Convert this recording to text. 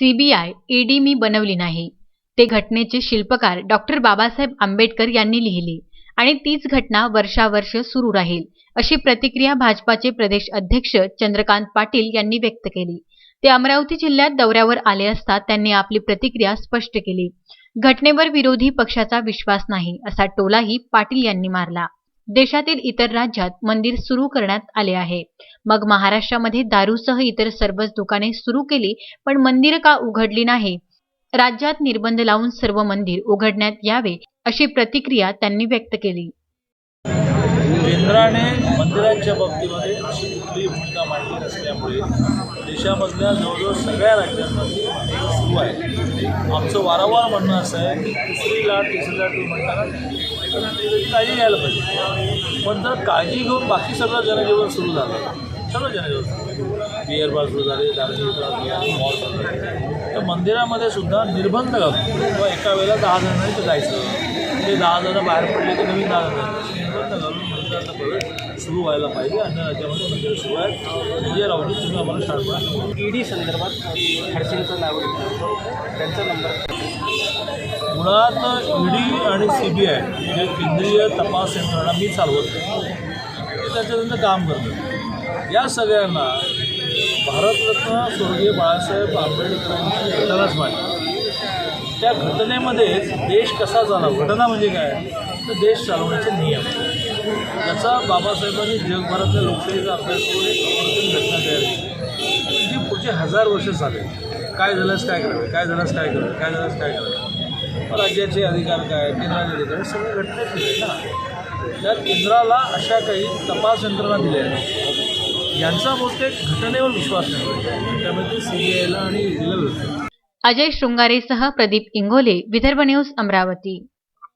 CBI ED मी बनवली नाही. ते घटनेचे शिल्पकार डॉक्टर बाबासाहेब आंबेडकर यांनी लिहिले आणि तीच घटना वर्षावर्ष सुरू राहील अशी प्रतिक्रिया भाजपाचे प्रदेश अध्यक्ष चंद्रकांत पाटील यांनी व्यक्त केली. ते अमरावती जिल्ह्यात दौऱ्यावर आले असता त्यांनी आपली प्रतिक्रिया स्पष्ट केली. घटनेवर विरोधी पक्षाचा विश्वास नाही असा टोलाही पाटील यांनी मारला. देशातील इतर राज्यात मंदिर सुरू करण्यात आले आहे. मग महाराष्ट्रामध्ये दारूसह इतर सर्वच दुकाने सुरू केली पण मंदिर का उघडली नाही? राज्यात निर्बंध लावून सर्व मंदिर उघडण्यात यावे अशी प्रतिक्रिया त्यांनी व्यक्त केली. केंद्राने मंदिरांच्या बाबतीमध्ये अशी कुठलीही भूमिका मांडली नसल्यामुळे देशामधल्या जवळजवळ सगळ्या राज्यांमध्ये सुरू आहे. आमचं वारंवार म्हणणं असं आहे की तिसरी लाट तिसरी लाट म्हणताना काळजी घ्यायला पाहिजे. पण जर काळजी घेऊन बाकी सगळं जनजीवन सुरू झालं सगळं जनजीवन सुरू बिअर बार सुरू झाले मॉल तर मंदिरामध्ये सुद्धा निर्बंध घालतो किंवा एका वेळेला दहा जणांनी जायचं. ते दहा जणं बाहेर पडले की नवीन दहा जण. निर्बंध घालून मंदिराचा प्रवेश सुरू व्हायला पाहिजे अन्य राज्यामध्ये मंदिरं सुरू आहेत विजय राऊत तुम्ही आम्हाला शाळेत ईडी संदर्भात खडसेंचं नाव त्यांचा नंबर मुळात ईडी आणि सी बी आय जे केंद्रीय तपास यंत्रणा मी चालवत ते त्याच्यानंतर काम करतात. या सगळ्यांना भारतरत्न स्वर्गीय बाळासाहेब आंबेडकरांची घटनाच मांडली त्या घटनेमध्येच देश कसा चालावा घटना म्हणजे काय? तर देश चालवण्याचे नियम. त्याचा बाबासाहेबांनी जगभरातल्या लोकशाहीचा अभ्यास करून एक अप्रतिम घटना तयार केली. जी पुढचे हजार वर्ष चालेल. काय झाल्यास काय करावे काय झाल्यास काय करावे काय झाल्यास काय करावे राज्याचे अधिकार काय? केंद्राचे अधिकार? हे सगळे घटनेत दिले ना. त्या केंद्राला अशा काही तपास यंत्रणा दिल्या आहेत. यांचा बहुतेक घटनेवर विश्वास नाही. त्यामुळे ते सी आणि ईडीला अजय शृंगारेसह प्रदीप इंगोले विदर्भ न्यूज अमरावती.